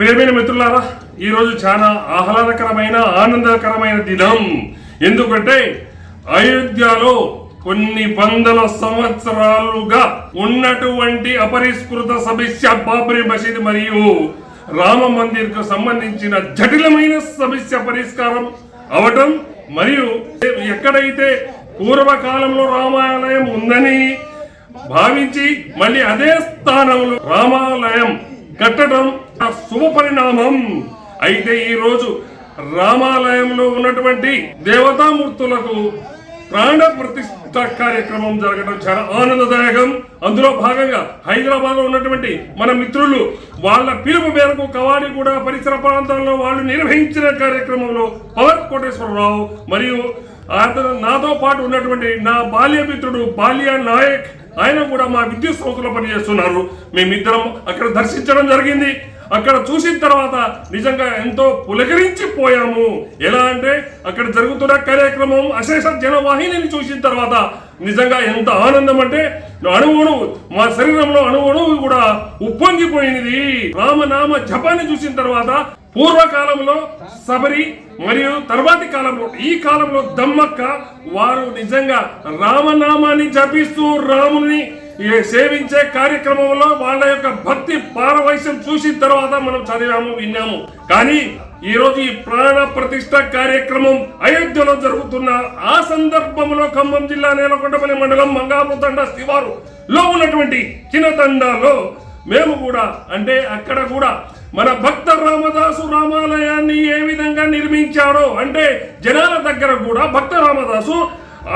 ప్రియమైన మిత్రులారా ఈరోజు చాలా ఆహ్లాదకరమైన ఆనందకరమైన దినం. ఎందుకంటే అయోధ్యలో కొన్ని వందల సంవత్సరాలుగా ఉన్నటువంటి అపరిష్కృత సమస్య బాబ్రీ మసీద్ మరియు రామ మందిర్కు సంబంధించిన జటిలమైన సమస్య పరిష్కారం అవటం మరియు ఎక్కడైతే పూర్వకాలంలో రామాలయం ఉందని భావించి మళ్ళీ అదే స్థానంలో రామాలయం కట్టడం శుభ పరిణామం. అయితే ఈ రోజు రామాలయంలో ఉన్నటువంటి దేవతామూర్తులకు ప్రాణ ప్రతిష్ట కార్యక్రమం జరగడం చాలా ఆనందదాయకం. అందులో భాగంగా హైదరాబాద్లో ఉన్నటువంటి మన మిత్రులు వాళ్ళ పిలుపు మేరకు కవాడిగూడ పరిసర ప్రాంతాల్లో వాళ్ళు నిర్వహించిన కార్యక్రమంలో పవన్ కోటేశ్వరరావు మరియు అతను నాతో పాటు ఉన్నటువంటి నా బాల్య మిత్రుడు బాల్య నాయక్ ఆయన కూడా మా విద్యుత్ సంస్థలో పనిచేస్తున్నారు. మేమిద్దరం అక్కడ దర్శించడం జరిగింది. అక్కడ చూసిన తర్వాత నిజంగా ఎంతో పులకరించిపోయాము. ఎలా అంటే అక్కడ జరుగుతున్న కార్యక్రమం అశేష జనవాహినిని చూసిన తర్వాత నిజంగా ఎంత ఆనందం అంటే అణువును మా శరీరంలో అణువును కూడా ఉప్పొంగిపోయినది. రామనామ జపాన్ని చూసిన తర్వాత పూర్వకాలంలో శబరి మరియు తర్వాతి కాలంలో ఈ కాలంలో దమ్మక్క వారు నిజంగా రామనామాన్ని జపిస్తూ రాముని సేవించే కార్యక్రమంలో వాళ్ళ యొక్క భక్తి పారవైశ్యం చూసిన తర్వాత మనం చదివాము విన్నాము. కానీ ఈ రోజు ఈ ప్రాణ ప్రతిష్ట కార్యక్రమం అయోధ్యలో జరుగుతున్న ఆ సందర్భంలో ఖమ్మం జిల్లా నేలకొండపల్లి మండలం మంగాపుతండ శివారు లో ఉన్నటువంటి చిన్నతండాలో మేము కూడా అంటే అక్కడ కూడా మన భక్త రామదాసు రామాలయాన్ని ఏ విధంగా నిర్మించాడో అంటే జనాల దగ్గర కూడా భక్త రామదాసు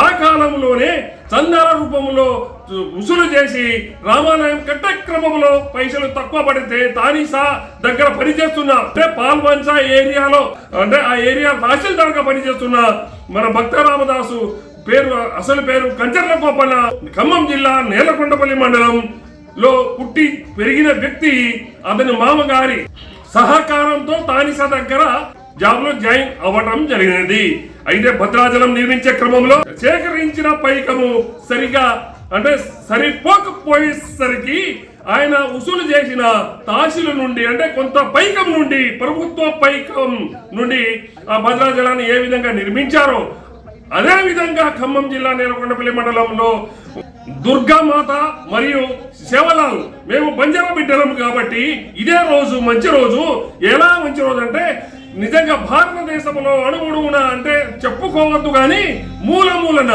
ఆ కాలంలోనే చందాల రూపంలో ఉసులు చేసి రామాలయం కట్టే క్రమంలో పైసలు తక్కువ పడితే తానీసా దగ్గర పనిచేస్తున్న అంటే పాల్వంచా ఏరియాలో అంటే ఆ ఏరియా తహసీల్దార్గా పనిచేస్తున్న మన భక్త రామదాసు పేరు అసలు పేరు కంచర్ల గోపన్న ఖమ్మం జిల్లా నేలకొండపల్లి మండలం లో పుట్టి పెరిగిన వ్యక్తి అతని మామగారి సహకారంతో తానిస దగ్గర జాబ్లో జాయిన్ అవ్వటం జరిగినది. అయితే భద్రాచలం నిర్మించే క్రమంలో సేకరించిన పైకము సరిగా అంటే సరిపోకపోయేసరికి ఆయన వసూలు చేసిన తాసిల నుండి అంటే కొంత పైకం నుండి ప్రభుత్వ పైకం నుండి ఆ భద్రాచలాన్ని ఏ విధంగా నిర్మించారో అదే విధంగా ఖమ్మం జిల్లా నేలకొండపల్లి మండలంలో దుర్గామాత మరియు శివలాల్ మేము బంజారా బిడ్డలం కాబట్టి ఇదే రోజు మంచి రోజు. ఎలా మంచి రోజు అంటే నిజంగా భారతదేశంలో అణువుడున అంటే చెప్పుకోవద్దు కానీ మూల మూలన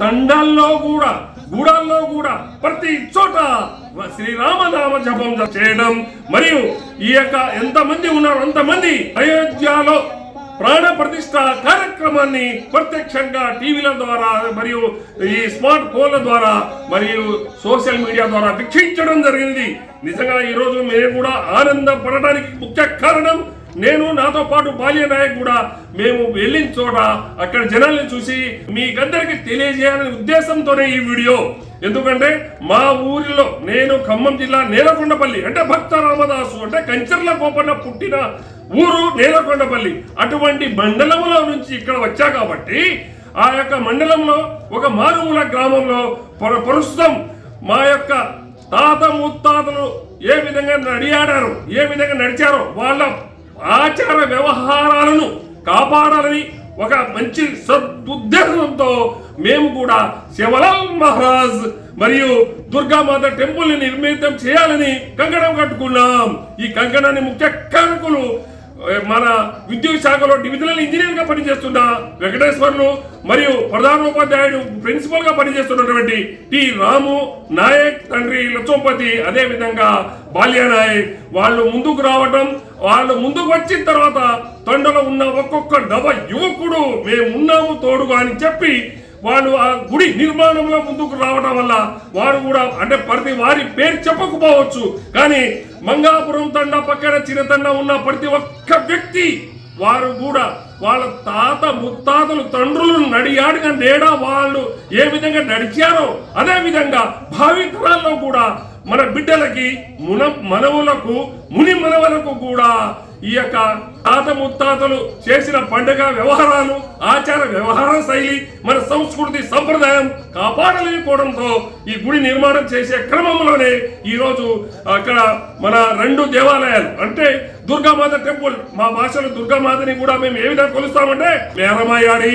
తండాల్లో కూడా గూడాల్లో కూడా ప్రతి చోట శ్రీరామనామ జపం చేయడం. మరియు ఈ యొక్క ఎంతమంది ఉన్నారు అంతమంది అయోధ్యలో ప్రాణ ప్రతిష్ట కార్యక్రమాన్ని ప్రత్యక్షంగా టీవీల ద్వారా మరియు ఈ స్మార్ట్ ఫోన్ల ద్వారా మరియు సోషల్ మీడియా ద్వారా వీక్షించడం జరిగింది. నిజంగా ఈ రోజు మేము కూడా ఆనందపడడానికి ముఖ్య కారణం నేను నాతో పాటు బాల్య నాయక్ కూడా మేము వెళ్ళిన చోట అక్కడ జనాల్ని చూసి మీకందరికి తెలియజేయాలనే ఉద్దేశంతోనే ఈ వీడియో. ఎందుకంటే మా ఊరిలో నేను ఖమ్మం జిల్లా నేలకొండపల్లి అంటే భక్త రామదాసు అంటే కంచర్ల కోపన్న పుట్టిన ఊరు నేలకొండపల్లి. అటువంటి మండలంలో నుంచి ఇక్కడ వచ్చా కాబట్టి ఆ యొక్క మండలంలో ఒక మారుమూల గ్రామంలో ప్రస్తుతం మా యొక్క తాత ముత్తాతలు ఏ విధంగా నడియాడారు ఏ విధంగా నడిచారో వాళ్ళ ఆచార వ్యవహారాలను కాపాడాలని ఒక మంచి సదుద్దేశంతో మేము కూడా శివలాల్ మహారాజ్ మరియు దుర్గామాత టెంపుల్ని నిర్మితం చేయాలని కంకణం కట్టుకున్నాం. ఈ కంకణాన్ని ముఖ్య కారకులు మన విద్యుత్ శాఖలో డివిజనల్ ఇంజనీర్గా పనిచేస్తున్న వెంకటేశ్వర్లు మరియు ప్రధానోపాధ్యాయుడు ప్రిన్సిపల్గా పనిచేస్తున్నటువంటి టి రాము నాయక్ తండ్రి లచ్చంపతి అదేవిధంగా విధంగా నాయక్. వాళ్ళు ముందుకు రావటం వాళ్ళు ముందుకు వచ్చిన తర్వాత తండలో ఉన్న ఒక్కొక్క నవ యువకుడు మేము ఉన్నాము తోడుగా అని చెప్పి వాళ్ళు ఆ గుడి నిర్మాణంలో ముందుకు రావడం వల్ల వారు కూడా అంటే ప్రతి వారి పేరు చెప్పకపోవచ్చు. కానీ మంగాపురం తండ పక్కన చిన్నతండ ఉన్న ప్రతి ఒక్క వ్యక్తి వారు కూడా వాళ్ళ తాత ముత్తాతలు తండ్రులు నడియాడిన నేడా వాళ్ళు ఏ విధంగా నడిచారో అదే విధంగా భావితరాల్లో కూడా మన బిడ్డలకి మున మనవులకు ముని మనవలకు కూడా ఈ యొక్క తాత ముత్తాతలు చేసిన పండుగ వ్యవహారాలు ఆచార వ్యవహార శైలి మన సంస్కృతి సంప్రదాయం కాపాడలేకపోవడంతో ఈ గుడి నిర్మాణం చేసే క్రమంలోనే ఈ రోజు అక్కడ మన రెండు దేవాలయాలు అంటే దుర్గామాత టెంపుల్ మా భాషలో దుర్గామాతని కూడా మేము ఏ విధంగా కొలుస్తామంటే మేరమయాడి.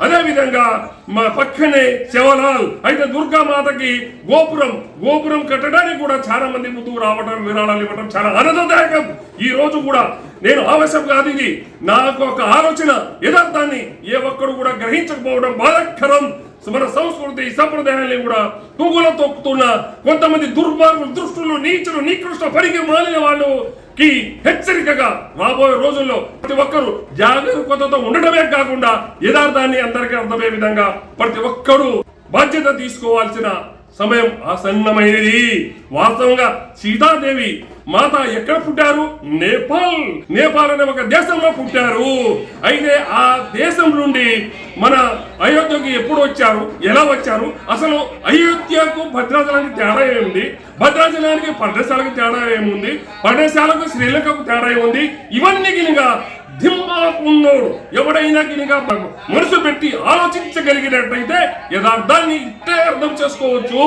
అదే విధంగా మా పక్కనే శివలాల్ అయితే దుర్గామాతకి గోపురం గోపురం కట్టడానికి కూడా చాలా మంది ముందుకు రావడం విరాళాలు ఇవ్వడం చాలా ఆనందదాయకం. ఈ రోజు కూడా నేను ఆవశ్యం కాదు ఇది. నాకు ఒక ఆలోచన. యథార్థాన్ని ఏ ఒక్కరు కూడా గ్రహించకపోవడం బాధాకరం. మన సంస్కృతి సంప్రదాయాన్ని కూడా తుంగులో తొక్కుతున్న కొంతమంది దుర్మార్గులు దుష్టులు నీచులు నికృష్ట పరిగి మాలిన వాళ్ళు కి హెచ్చరికగా రాబోయే రోజుల్లో ప్రతి ఒక్కరూ జాగరూకతతో ఉండడమే కాకుండా యథార్థాన్ని అందరికీ అర్థమయ్యే విధంగా ప్రతి ఒక్కరూ బాధ్యత తీసుకోవాల్సిన సమయం ఆసన్నమైనది. వాస్తవంగా సీతాదేవి మాత ఎక్కడ పుట్టారు? నేపాల్. నేపాల్ అనే ఒక దేశంలో పుట్టారు. అయితే ఆ దేశం నుండి మన అయోధ్యకి ఎప్పుడు వచ్చారు? ఎలా వచ్చారు? అసలు అయోధ్యకు భద్రాచలానికి తేడా ఏముంది? భద్రాచలానికి పర్ణశాలకు తేడా ఏముంది? పర్ణశాలకు శ్రీలంకకు తేడా ఏముంది? ఇవన్నీ గినిగా దిమ్మాకున్నోడు ఎవడైనా గినిగా మనసు పెట్టి ఆలోచించగలిగినట్టయితే యథార్థాన్ని ఇట్టే అర్థం చేసుకోవచ్చు.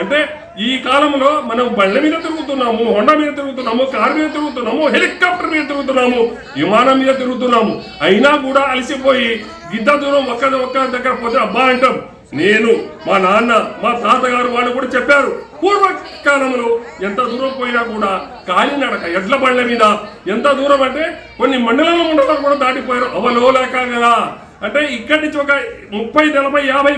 అంటే ఈ కాలంలో మనం బళ్ళ మీద తిరుగుతున్నాము హోండా మీద తిరుగుతున్నాము కార్ మీద తిరుగుతున్నాము హెలికాప్టర్ మీద తిరుగుతున్నాము విమానం మీద తిరుగుతున్నాము. అయినా కూడా అలసిపోయి గిద్ద దూరం ఒక్క ఒక్క దగ్గర పోతే అబ్బా అంటాం. నేను మా నాన్న మా తాతగారు వాళ్ళు కూడా చెప్పారు పూర్వకాలంలో ఎంత దూరం పోయినా కూడా కాలినడక ఎడ్ల బండ్ల మీద ఎంత దూరం అంటే కొన్ని మండలాల మండలాలు కూడా దాటిపోయారు. అవలోలేక కదా. అంటే ఇక్కడి నుంచి ఒక ముప్పై నలభై యాభై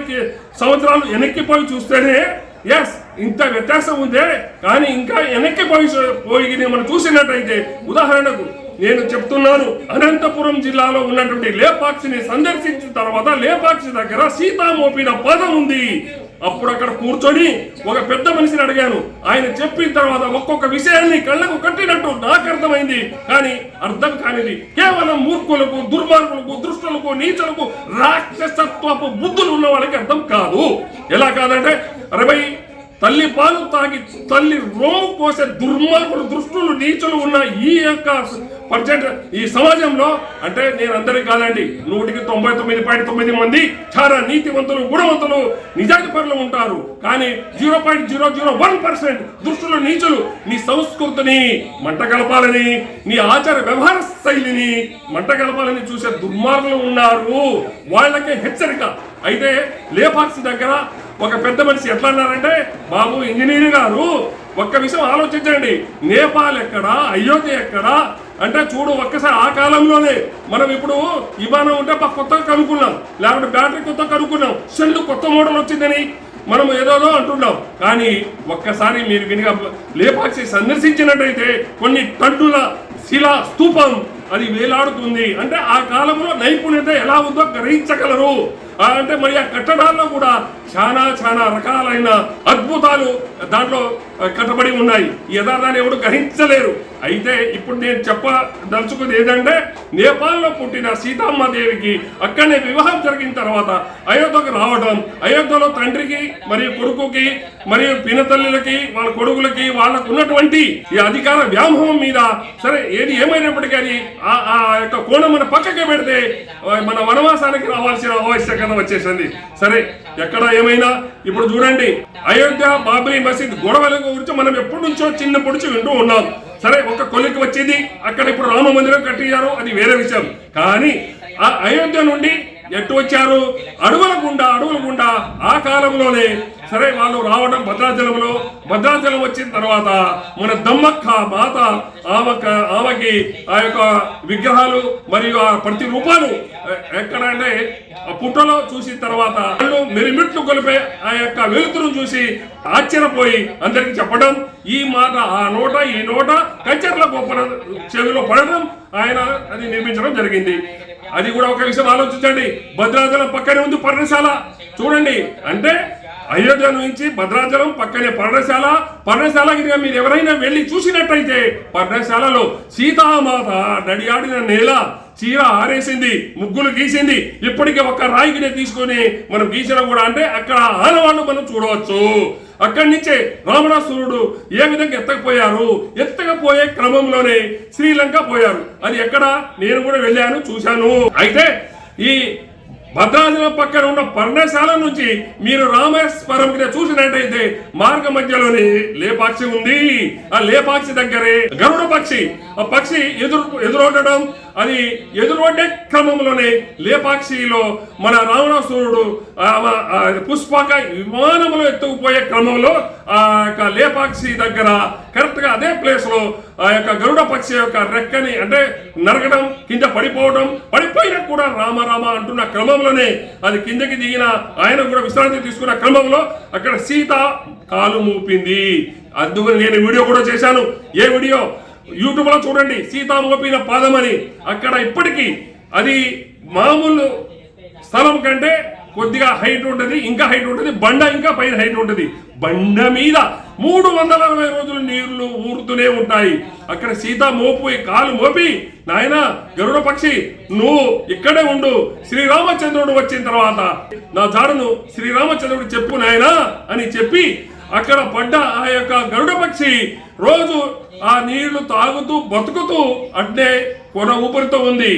సంవత్సరాలు వెనక్కిపోయి చూస్తేనే ఎస్ ఇంత వ్యత్యాసం ఉందే కానీ ఇంకా వెనక్కిపోయి పోయి మనం చూసినట్టయితే ఉదాహరణకు నేను చెప్తున్నాను అనంతపురం జిల్లాలో ఉన్నటువంటి లేపాక్షిని సందర్శించిన తర్వాత లేపాక్షి దగ్గర సీతా మోపిన పదం ఉంది. అప్పుడు అక్కడ కూర్చొని ఒక పెద్ద మనిషిని అడిగాను. ఆయన చెప్పిన తర్వాత ఒక్కొక్క విషయాన్ని కళ్ళకు కట్టినట్టు నాకు అర్థమైంది. కానీ అర్థం కానిది కేవలం మూర్ఖులకు దుర్మార్గులకు దృష్టులకు నీచులకు రాక్షసత్వపు బుద్ధులు ఉన్న వాళ్ళకి అర్థం కాదు. ఎలా కాదంటే అరవై తల్లి పాలు తాగి తల్లి రోము కోసే దుర్మార్గులు దృష్టులు నీచులు ఉన్న ఈ యొక్క పర్సెంట్ ఈ సమాజంలో అంటే నేను అందరికి కాదండి నూటికి తొంభై తొమ్మిది పాయింట్ తొమ్మిది మంది చాలా నీతివంతులు గుణవంతులు నిజాతి పరులు ఉంటారు. కానీ zero point zero zero one percent దృష్టిలో నీచులు నీ సంస్కృతిని మంట కలపాలని నీ ఆచార వ్యవహార శైలిని మంట కలపాలని చూసే దుర్మార్గులు ఉన్నారు. వాళ్ళకే హెచ్చరిక. అయితే లేపాక్స్ దగ్గర ఒక పెద్ద మనిషి ఎట్లా అన్నారంటే బాబు ఇంజనీర్ గారు ఒక్క విషయం ఆలోచించండి. నేపాల్ ఎక్కడ? అయోధ్య ఎక్కడ? అంటే చూడు ఒక్కసారి ఆ కాలంలోనే మనం ఇప్పుడు విమానం ఉంటే కొత్తగా కనుక్కున్నాం. లేకపోతే బ్యాటరీ కొత్తగా కనుక్కున్నాం. సెల్లు కొత్త మోడల్ వచ్చిందని మనం ఏదోదో అంటున్నాం. కానీ ఒక్కసారి మీరు వినిగా లేపాక్షి సందర్శించినట్టయితే కొన్ని టన్నుల శిలా స్తూపం అది వేలాడుతుంది. అంటే ఆ కాలంలో నైపుణ్యత ఎలా ఉందో గ్రహించగలరు. అంటే మరి ఆ కట్టడాల్లో కూడా చాలా చాలా రకాలైన అద్భుతాలు దాంట్లో కట్టబడి ఉన్నాయి. యథార్థాన్ని ఎవడు గ్రహించలేరు. అయితే ఇప్పుడు నేను చెప్పదలుచుకుంది ఏంటంటే నేపాల్లో పుట్టిన సీతమ్మదేవికి అక్కడనే వివాహం జరిగిన తర్వాత అయోధ్యకు రావడం అయోధ్యలో తండ్రికి మరియు కొడుకుకి మరియు పినతల్లులకి వాళ్ళ కొడుకులకి వాళ్ళకు ఉన్నటువంటి ఈ అధికార వ్యామోహం మీద సరే ఏది ఏమైనప్పటికీ అది ఆ యొక్క కోణం మన పక్కకి పెడితే మన వనవాసానికి రావాల్సిన ఆవశ్యకత వచ్చేసింది. సరే ఎక్కడ ఏమైనా? ఇప్పుడు చూడండి అయోధ్య బాబ్రీ మసీద్ గొడవల గురించి మనం ఎప్పటి నుంచో చిన్న పొడిచి వింటూ ఉన్నాం. సరే ఒక కొలికి వచ్చేది. అక్కడ ఇప్పుడు రామ మందిరం కట్టించారు అది వేరే విషయం. కానీ ఆ అయోధ్య నుండి ఎటు వచ్చారు? అడవుల గుండా అడవుల గుండా. ఆ కాలంలోనే సరే వాళ్ళు రావడం భద్రాచలంలో. భద్రాచలం వచ్చిన తర్వాత మన దమ్మక్క మాత ఆమెక ఆమెకి ఆ యొక్క విగ్రహాలు మరియు ఆ ప్రతి రూపాలు ఎక్కడంటే ఆ పుట్టలో చూసిన తర్వాత వాళ్ళు మెరిమిట్లు కొలిపే ఆ యొక్క వెలుతురును చూసి ఆశ్చర్యపోయి అందరికి చెప్పడం ఈ మాట ఆ నోట ఈ నోట కచ్చర్ల గొప్ప చెవిలో పడడం ఆయన అది నిర్మించడం జరిగింది. అది కూడా ఒక విషయం ఆలోచించండి. భద్రాచలం పక్కనే ఉంది పర్ణశాల. చూడండి. అంటే అయోధ్య నుంచి భద్రాచలం పక్కనే పర్ణశాల. పర్ణశాల గిరిగా మీరు ఎవరైనా వెళ్ళి చూసినట్టయితే పర్ణశాలలో సీతామాత నడియాడిన నేల చీర ఆరేసింది ముగ్గులు గీసింది. ఇప్పటికే ఒక రాయికినే తీసుకొని మనం గీసడం కూడా అంటే అక్కడ ఆనవాళ్ళు మనం చూడవచ్చు. అక్కడి నుంచే రావణాసురుడు ఏ విధంగా ఎత్తకపోయారు? ఎత్తకపోయే క్రమంలోనే శ్రీలంక పోయారు. అది ఎక్కడ? నేను కూడా వెళ్ళాను చూశాను. అయితే ఈ భద్రాచలం పక్కన ఉన్న పర్ణశాల నుంచి మీరు రామేశ్వరం చూసినట్టయితే మార్గ మధ్యలోనే లేపాక్షి ఉంది. ఆ లేపాక్షి దగ్గరే గరుడ పక్షి. ఆ పక్షి ఎదురు ఎదురొడడం అది ఎదురొడ్డే క్రమంలోనే లేపాక్షిలో మన రావణాసురుడు పుష్పాక పుష్పక విమానంలో ఎత్తుకుపోయే క్రమంలో ఆ యొక్క లేపాక్షి దగ్గర కరెక్ట్గా అదే ప్లేస్లో ఆ యొక్క గరుడ పక్షి యొక్క రెక్కని అంటే నరగడం కింద పడిపోవడం పడిపోయినా కూడా రామరామ అంటున్న క్రమంలోనే అది కిందకి దిగిన ఆయన కూడా విశ్రాంతి తీసుకున్న క్రమంలో అక్కడ సీత కాలు మూపింది. అందుకని నేను వీడియో కూడా చేశాను. ఏ వీడియో? యూట్యూబ్లో చూడండి సీతా మోపిన పాదం అని. అక్కడ ఇప్పటికీ అది మామూలు స్థలం కంటే కొద్దిగా హైట్ ఉంటుంది ఇంకా హైట్ ఉంటుంది బండ ఇంకా పైన హైట్ ఉంటుంది. బండ మీద మూడు వందల అరవై రోజులు నీళ్ళు ఊరుతూనే ఉంటాయి. అక్కడ సీత మోపు కాలు మోపి నాయన గరుడ పక్షి నువ్వు ఇక్కడే ఉండు శ్రీరామచంద్రుడు వచ్చిన తర్వాత. నా జాడను శ్రీరామచంద్రుడు చెప్పు నాయనా అని చెప్పి అక్కడ పడ్డ ఆ యొక్క గరుడ పక్షి రోజు ఆ నీళ్ళు తాగుతూ బతుకుతూ అంటే కొన ఊపిరితో ఉంది.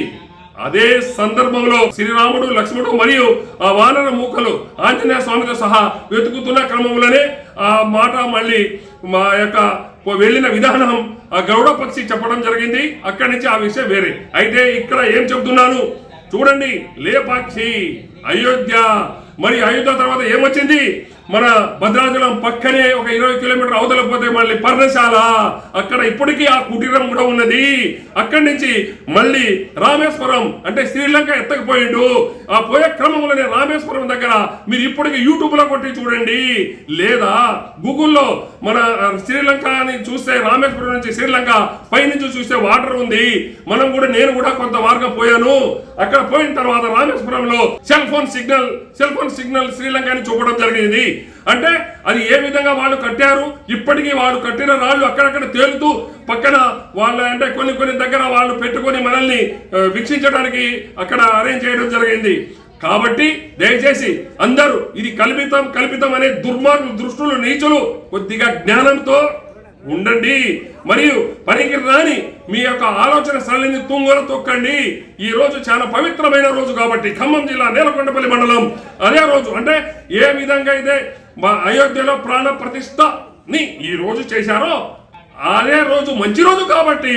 అదే సందర్భంలో శ్రీరాముడు లక్ష్మణుడు మరియు ఆ వానర మూకలు ఆంజనేయ స్వామితో సహా వెతుకుతున్న క్రమంలోనే ఆ మాట మళ్ళీ మా యొక్క వెళ్ళిన విధానం ఆ గౌడ పక్షి చెప్పడం జరిగింది. అక్కడి నుంచి ఆ విషయం వేరే. అయితే ఇక్కడ ఏం చెబుతున్నాను? చూడండి లేపాక్షి అయోధ్య. మరి అయోధ్య తర్వాత ఏమొచ్చింది? మన భద్రాచలం పక్కనే ఒక ఇరవై కిలోమీటర్ అవతల పోతే మళ్ళీ పర్ణశాల. అక్కడ ఇప్పటికీ ఆ కుటీరం కూడా ఉన్నది. అక్కడి నుంచి మళ్ళీ రామేశ్వరం అంటే శ్రీలంక ఎత్తకపోయిండు. ఆ పోయే క్రమంలోనే రామేశ్వరం దగ్గర మీరు ఇప్పటికీ యూట్యూబ్లో కొట్టి చూడండి. లేదా గూగుల్లో మన శ్రీలంక అని చూస్తే రామేశ్వరం నుంచి శ్రీలంక పైనుంచి చూస్తే వాటర్ ఉంది. మనం కూడా నేను కూడా కొంత మార్గం పోయాను. అక్కడ పోయిన తర్వాత రామేశ్వరంలో cell phone signal cell phone signal Sri Lanka అని చూపడం జరిగింది. అంటే అది ఏ విధంగా వాళ్ళు కట్టారు? ఇప్పటికీ వాళ్ళు కట్టిన రాళ్ళు అక్కడక్కడ తేలుతూ పక్కన వాళ్ళ అంటే కొన్ని కొన్ని దగ్గర వాళ్ళు పెట్టుకొని మనల్ని వీక్షించడానికి అక్కడ అరేంజ్ చేయడం జరిగింది. కాబట్టి దయచేసి అందరూ ఇది కల్పితం కల్పితం అనే దుర్మార్గు దృష్టులు నీచులు కొద్దిగా జ్ఞానంతో ఉండండి. మరియు పనికి రాని మీ యొక్క ఆలోచన సరళిని తుంగలు తొక్కండి. ఈ రోజు చాలా పవిత్రమైన రోజు కాబట్టి ఖమ్మం జిల్లా నేలకొండపల్లి మండలం అదే రోజు అంటే ఏ విధంగా అయితే మా అయోధ్యలో ప్రాణ ప్రతిష్టని ఈ రోజు చేశారో అదే రోజు మంచి రోజు కాబట్టి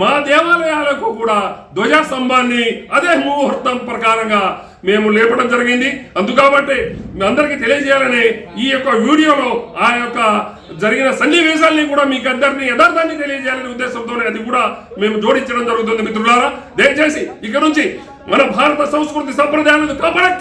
మా దేవాలయాలకు కూడా ధ్వజస్తంభాన్ని అదే ముహూర్తం ప్రకారంగా మేము లేపడం జరిగింది. అందుకాబట్టి మీ అందరికీ తెలియజేయాలని ఈ యొక్క వీడియోలో ఆ యొక్క జరిగిన సన్నివేశాల్ని కూడా మీకు అందరినీ యథార్థాన్ని తెలియజేయాలనే ఉద్దేశంతోనే అది కూడా మేము జోడించడం జరుగుతుంది మిత్రులారా. దయచేసి ఇక నుంచి మన భారత సంస్కృతి సంప్రదాయాలను కాపాడే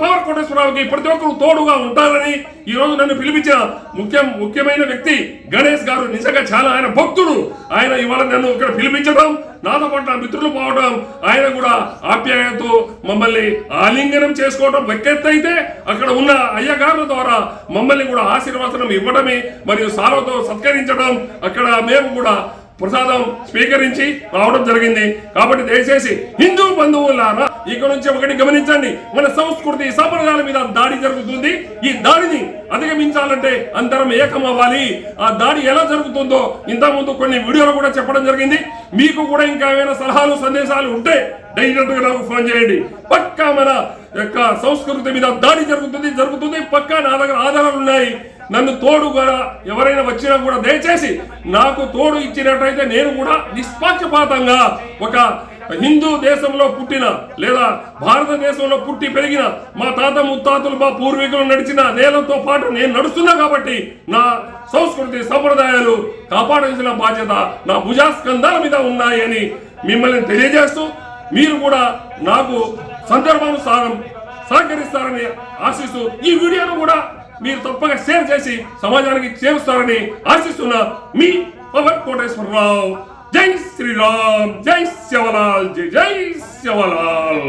పవర్ కోటేశ్వరరావుకి ప్రతి ఒక్కరు తోడుగా ఉంటారని ఈ రోజు నన్ను పిలిపించిన ముఖ్యం ముఖ్యమైన వ్యక్తి గణేష్ గారు నిజంగా చాలా ఆయన భక్తుడు. ఆయన ఇవాళ నన్ను ఇక్కడ పిలిపించడం నాతో పాటు నా మిత్రులు పోవడం ఆయన కూడా ఆప్యాయంతో మమ్మల్ని ఆలింగనం చేసుకోవడం వెక్కెత్తైతే అక్కడ ఉన్న అయ్యగారుల ద్వారా మమ్మల్ని కూడా ఆశీర్వచనం ఇవ్వడమే మరియు సారతో సత్కరించడం అక్కడ మేము కూడా ప్రసాదం స్వీకరించి రావడం జరిగింది. కాబట్టి దయచేసి హిందూ బంధువులారా ఇక నుంచి ఒకటి గమనించండి. మన సంస్కృతి సంప్రదాయాల మీద దాడి జరుగుతుంది. ఈ దాడిని అధిగమించాలంటే అందరం ఏకం అవ్వాలి. ఆ దాడి ఎలా జరుగుతుందో ఇంతకుముందు కొన్ని వీడియోలు కూడా చెప్పడం జరిగింది. మీకు కూడా ఇంకా ఏమైనా సలహాలు సందేశాలు ఉంటే డైరెక్ట్గా నాకు ఫోన్ చేయండి. పక్కా మన యొక్క సంస్కృతి మీద దాడి జరుగుతుంది జరుగుతుంది. పక్కా నా దగ్గర ఆధారాలు ఉన్నాయి. నన్ను తోడుగా ఎవరైనా వచ్చినా కూడా దయచేసి నాకు తోడు ఇచ్చినట్టయితే నేను కూడా నిష్పక్షపాతంగా ఒక హిందూ దేశంలో పుట్టిన లేదా భారతదేశంలో పుట్టి పెరిగిన మా తాత ముత్తాతలు మా పూర్వీకులు నడిచిన నేలతో పాటు నేను నడుస్తున్నా కాబట్టి నా సంస్కృతి సంప్రదాయాలు కాపాడాల్సిన బాధ్యత నా భుజాస్కంధాల మీద ఉన్నాయని మిమ్మల్ని తెలియజేస్తూ మీరు కూడా నాకు సందర్భానుసారం సహకరిస్తారని ఆశిస్తూ ఈ వీడియోను కూడా మీరు తప్పక షేర్ చేసి సమాజానికి చేరుస్తారని ఆశిస్తున్న మీ పవన్ కోటేశ్వరరావు. జై శ్రీరామ్. జై శివలాల్ జై జై శివలాల్